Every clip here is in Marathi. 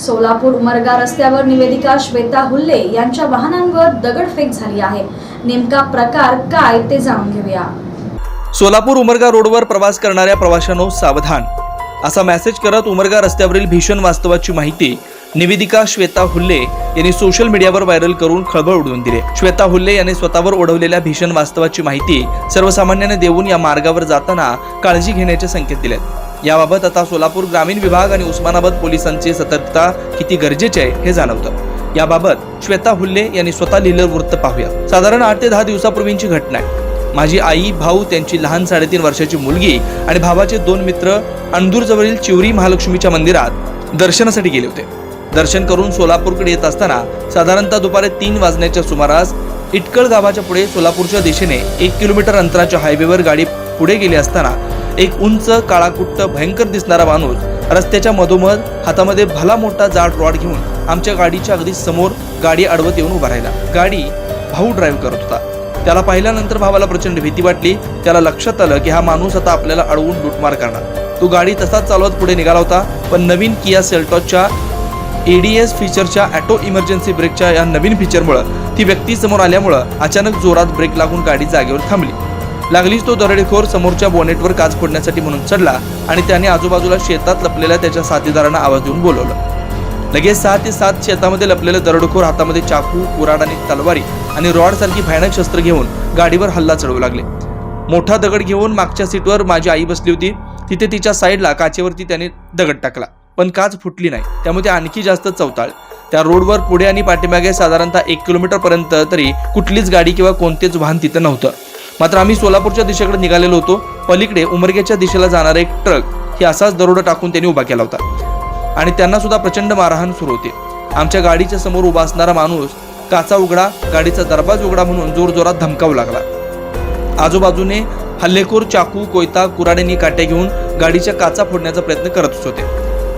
सोलापूर उमरगा रस्त्यावर निवेदिका श्वेता हुल्ले यांच्या वाहनांवर दगडफेक झाली आहे. नेमका प्रकार काय ते जाणून घेऊया. सोलापूर उमरगा रोडवर प्रवास करणाऱ्या प्रवाशांनो सावधान. असा मेसेज करत उमरगा रस्त्यावरील भीषण वास्तवाची माहिती निवेदिका श्वेता हुल्ले यांनी सोशल मीडियावर व्हायरल करून खळबळ उडवून दिली. श्वेता हुल्ले यांनी स्वतःवर ओढवलेल्या भीषण वास्तवाची माहिती सर्वसामान्यांना देऊन या मार्गावर जाताना काळजी घेण्याचे संकेत दिलेत. याबाबत आता सोलापूर ग्रामीण विभाग आणि उस्मानाबाद पोलिसांची सतर्कता किती गरजेची आहे हे जाणवतं. याबाबत श्वेता हुल्ले यांनी स्वतः लिहिलं वृत्त पाहूया साधारण आठ ते दहा दिवसापूर्वींची घटना आहे. माझी आई भाऊ त्यांची लहान साडेतीन वर्षाची मुलगी आणि भावाचे दोन मित्र अंदूरजवळील चिवरी महालक्ष्मीच्या मंदिरात दर्शनासाठी गेले होते. दर्शन करून सोलापूरकडे येत असताना साधारणतः दुपारी तीन वाजण्याच्या सुमारास इटकळ गावाच्या पुढे सोलापूरच्या दिशेने एक किलोमीटर अंतराच्या हायवेवर गाडी पुढे गेली असताना एक उंच काळाकुट्ट भयंकर दिसणारा माणूस रस्त्याच्या मधोमध हातामध्ये भला मोठा जाड रॉड घेऊन आमच्या गाडीच्या अगदी समोर गाडी अडवत येऊन उभा राहिला. गाडी भाऊ ड्राईव्ह करत होता. त्याला पाहिल्यानंतर भावाला प्रचंड भीती वाटली. त्याला लक्षात आलं की हा माणूस आता आपल्याला अडवून लुटमार करणार. तो गाडी तसाच चालवत पुढे निघाला होता पण नवीन किया सेल्टॉसच्या एडीएस फीचरच्या ॲटो इमर्जन्सी ब्रेकच्या या नवीन फीचरमुळं ती व्यक्ती समोर आल्यामुळं अचानक जोरात ब्रेक लागून गाडी जागेवर थांबली. लागलीच तो दरडेखोर समोरच्या बोनेटवर काच फोडण्यासाठी म्हणून चढला आणि त्याने आजूबाजूला शेतात लपलेल्या त्याच्या साथीदारांना आवाज देऊन बोलवलं. लगेच सहा ते सात शेतामध्ये लपलेले दरडखोर हातामध्ये चाकू कुराड आणि तलवारी आणि रॉड सारखी भयानक शस्त्र घेऊन गाडीवर हल्ला चढवू लागले. मोठा दगड घेऊन मागच्या सीटवर माझी आई बसली होती. तिथे तिच्या साईडला काचेवरती त्याने दगड टाकला. पण काच फुटली नाही. त्यामुळे ते आणखी जास्त चवताळ त्या रोडवर पुढे आणि पाठीमागे साधारणतः एक किलोमीटर पर्यंत तरी कुठलीच गाडी किंवा कोणतेच वाहन तिथं नव्हतं. मात्र आम्ही सोलापूरच्या दिशेकडे निघालेलो होतो. पलीकडे उमरग्याच्या दिशेला जाणारा एक ट्रक ही असाच दरोडा टाकून त्यांनी उभा केला होता. आणि त्यांना सुद्धा प्रचंड मारहाण सुरू होते. आमच्या गाडीच्या समोर उभा असणारा माणूस काचा उघडा गाडीचा दरवाज उघडा म्हणून जोरजोरात धमकावू लागला. आजूबाजूने हल्लेखोर चाकू कोयता कुराड्यांनी काट्या घेऊन गाडीच्या काचा फोडण्याचा प्रयत्न करतच होते.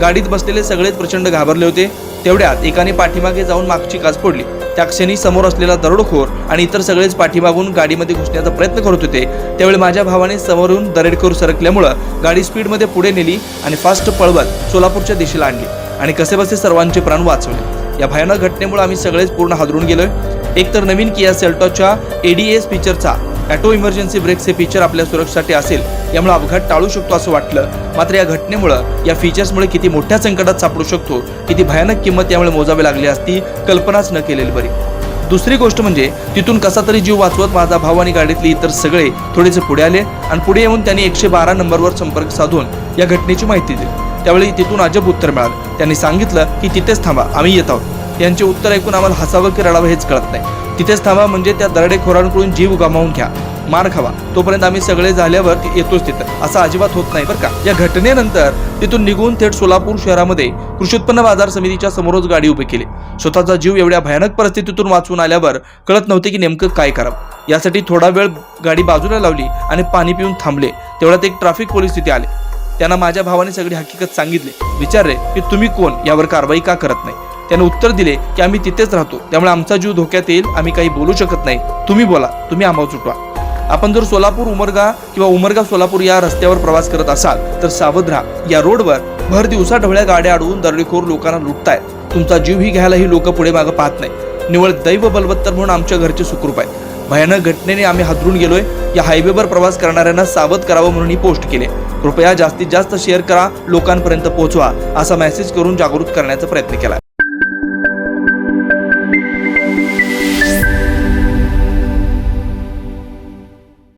गाडीत बसलेले सगळेच प्रचंड घाबरले होते. तेवढ्यात एकाने पाठीमागे जाऊन मागची काच फोडली. त्या क्षणी समोर असलेला दरोडखोर आणि इतर सगळेच पाठीमागून गाडीमध्ये घुसण्याचा प्रयत्न करत होते. त्यावेळी माझ्या भावाने समोरून दरेडखोर सरकल्यामुळं गाडी स्पीडमध्ये पुढे नेली आणि फास्ट पळवत सोलापूरच्या दिशेला आणली आणि कसेबसे सर्वांचे प्राण वाचवले. या भयानक घटनेमुळे आम्ही सगळेच पूर्ण हादरून गेलोय. एकतर नवीन किया सेल्टॉच्या एडीएस फीचरचा ॲटो इमर्जन्सी ब्रेक्स हे फीचर आपल्या सुरक्षेसाठी असेल यामुळे अपघात टाळू शकतो असं वाटलं. मात्र या घटनेमुळं या फीचर्समुळे किती मोठ्या संकटात सापडू शकतो किती भयानक किंमत यामुळे मोजावी लागली असती कल्पनाच न केलेली बरी. दुसरी गोष्ट म्हणजे तिथून कसा तरी जीव वाचवत माझा भाऊ आणि गाडीतले इतर सगळे थोडेसे पुढे आले आणि पुढे येऊन त्यांनी एकशे बारा नंबरवर संपर्क साधून या घटनेची माहिती दिली. त्यावेळी तिथून अजब उत्तर मिळालं. त्यांनी सांगितलं की तिथेच थांबा आम्ही येत आहोत. यांचे उत्तर ऐकून आम्हाला हसावं की रडावं हेच कळत नाही. तिथेच थांबा म्हणजे त्या दरडेखोरांकडून जीव गमावून घ्या. मार खावा. तोपर्यंत आम्ही सगळे झाल्यावर येतोच तिथं. असं अजिबात होत नाही बरं का. या घटनेनंतर तिथून निघून थेट सोलापूर शहरामध्ये कृषी उत्पन्न बाजार समितीच्या समोरच गाडी उभी केली. स्वतःचा जीव एवढ्या भयानक परिस्थितीतून वाचून आल्यावर कळत नव्हते की नेमकं काय करावं. यासाठी थोडा वेळ गाडी बाजूला लावली आणि पाणी पिऊन थांबले. तेवढ्यात एक ट्रॅफिक पोलीस तिथे आले. त्यांना माझ्या भावाने सगळी हकीकत सांगितले. विचारले की तुम्ही कोण? यावर कारवाई का करत नाही? त्याने उत्तर दिले की आम्ही तिथेच राहतो. त्यामुळे आमचा जीव धोक्यात येईल आम्ही काही बोलू शकत नाही. तुम्ही बोला तुम्ही आम्हाला सुटवा. आपण जर सोलापूर उमरगा किंवा उमरगा सोलापूर या रस्त्यावर प्रवास करत असाल तर सावध राहा. या रोडवर भर दिवसा ढवळ्या गाड्या अडवून दरोडेखोर लोकांना लुटतायत तुमचा जीवही घ्यायला ही लोक पुढे मागं पाहत नाही. निवळ दैव बलवत्तर म्हणून आमच्या घरचे सुखरूप आहेत. भयानक घटनेने आम्ही हादरून गेलोय. या हायवेवर प्रवास करणाऱ्यांना सावध करावं म्हणून ही पोस्ट केली कृपया जास्तीत जास्त शेअर करा. लोकांपर्यंत पोहोचवा. असा मेसेज करून जागृत करण्याचा प्रयत्न केला